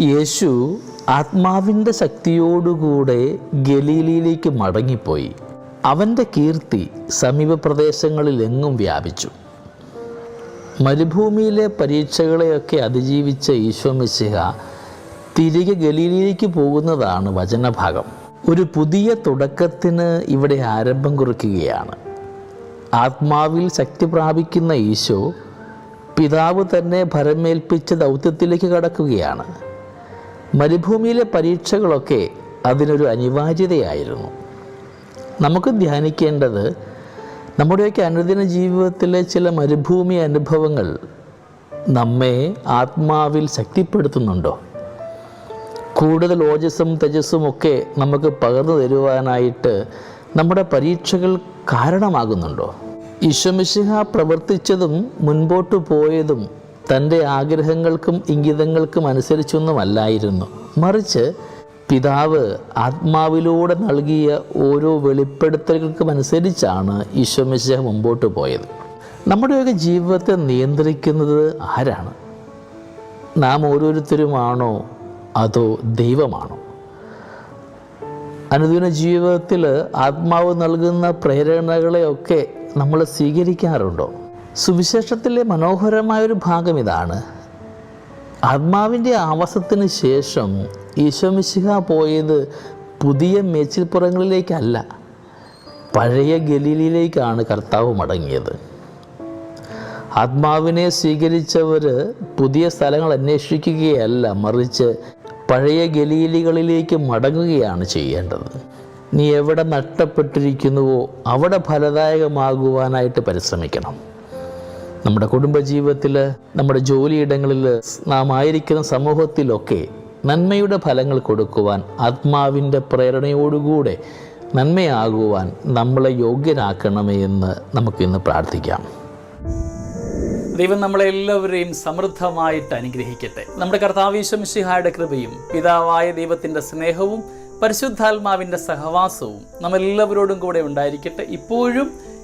യേശു ആത്മാവിന്റെ ശക്തിയോടുകൂടെ ഗലീലിയിലേക്ക് മടങ്ങിപ്പോയി. അവന്റെ കീർത്തി സമീപ പ്രദേശങ്ങളിലെങ്ങും വ്യാപിച്ചു. മരുഭൂമിയിലെ പരീക്ഷകളെയൊക്കെ അതിജീവിച്ച ഈശോ മിശിഹ തിരികെ ഗലീലിയിലേക്ക് പോകുന്നതാണ് വചനഭാഗം. ഒരു പുതിയ തുടക്കത്തിന് ഇവിടെ ആരംഭം കുറിക്കുകയാണ്. ആത്മാവിൽ ശക്തി പ്രാപിക്കുന്ന ഈശോ പിതാവ് തന്നെ ഭരമേൽപ്പിച്ച ദൗത്യത്തിലേക്ക് കടക്കുകയാണ്. മരുഭൂമിയിലെ പരീക്ഷകളൊക്കെ അതിനൊരു അനിവാര്യതയായിരുന്നു. നമുക്ക് ധ്യാനിക്കേണ്ടത് നമ്മുടെയൊക്കെ അനുദിന ജീവിതത്തിലെ ചില മരുഭൂമി അനുഭവങ്ങൾ നമ്മെ ആത്മാവിൽ ശക്തിപ്പെടുത്തുന്നുണ്ടോ? കൂടുതൽ ഓജസ്സും തേജസ്സും ഒക്കെ നമുക്ക് പകർന്നു തരുവാനായിട്ട് നമ്മുടെ പരീക്ഷകൾ കാരണമാകുന്നുണ്ടോ? ഈശ്വമിശിഹ പ്രവർത്തിച്ചതും മുൻപോട്ട് പോയതും തന്റെ ആഗ്രഹങ്ങൾക്കും ഇംഗിതങ്ങൾക്കും അനുസരിച്ചൊന്നുമല്ലായിരുന്നു. മറിച്ച് പിതാവ് ആത്മാവിലൂടെ നൽകിയ ഓരോ വെളിപ്പെടുത്തലുകൾക്കും അനുസരിച്ചാണ് ഈശ്വമിശിഹ മുമ്പോട്ട് പോയത്. നമ്മുടെയൊക്കെ ജീവിതത്തെ നിയന്ത്രിക്കുന്നത് ആരാണ്? നാം ഓരോരുത്തരുമാണോ അതോ ദൈവമാണോ? അനുദിന ജീവിതത്തിൽ ആത്മാവ് നൽകുന്ന പ്രേരണകളെയൊക്കെ നമ്മൾ സ്വീകരിക്കാറുണ്ടോ? സുവിശേഷത്തിലെ മനോഹരമായൊരു ഭാഗം ഇതാണ് ആത്മാവിന്റെ ആവാസത്തിന് ശേഷം ഈശോമിശിഹ പോയത് പുതിയ മേച്ചിൽപ്പുറങ്ങളിലേക്കല്ല പഴയ ഗലീലിയിലേക്കാണ് കർത്താവ് മടങ്ങിയത്. ആത്മാവിനെ സ്വീകരിച്ചവർ പുതിയ സ്ഥലങ്ങൾ അന്വേഷിക്കുകയല്ല മറിച്ച് പഴയ ഗലീലികളിലേക്ക് മടങ്ങുകയാണ് ചെയ്യേണ്ടത്. നീ എവിടെ നഷ്ടപ്പെട്ടിരിക്കുന്നുവോ അവിടെ ഫലദായകമാകുവാനായിട്ട് പരിശ്രമിക്കണം. നമ്മുടെ കുടുംബജീവിതത്തിൽ നമ്മുടെ ജോലിയിടങ്ങളിൽ നാം ആയിരിക്കുന്ന സമൂഹത്തിലൊക്കെ നന്മയുടെ ഫലങ്ങൾ കൊടുക്കുവാൻ ആത്മാവിന്റെ പ്രേരണയോടുകൂടെ നന്മയാകുവാൻ നമ്മളെ യോഗ്യരാക്കണമേ എന്ന് നമുക്കിന്ന് പ്രാർത്ഥിക്കാം. ദൈവം നമ്മളെല്ലാവരെയും സമൃദ്ധമായിട്ട് അനുഗ്രഹിക്കട്ടെ. നമ്മുടെ കർത്താവീശ്വംശിഹായുടെ കൃപയും പിതാവായ ദൈവത്തിന്റെ സ്നേഹവും പരിശുദ്ധാത്മാവിന്റെ സഹവാസവും നമ്മളെല്ലാവരോടും കൂടെ ഉണ്ടായിരിക്കട്ടെ. ഇപ്പോഴും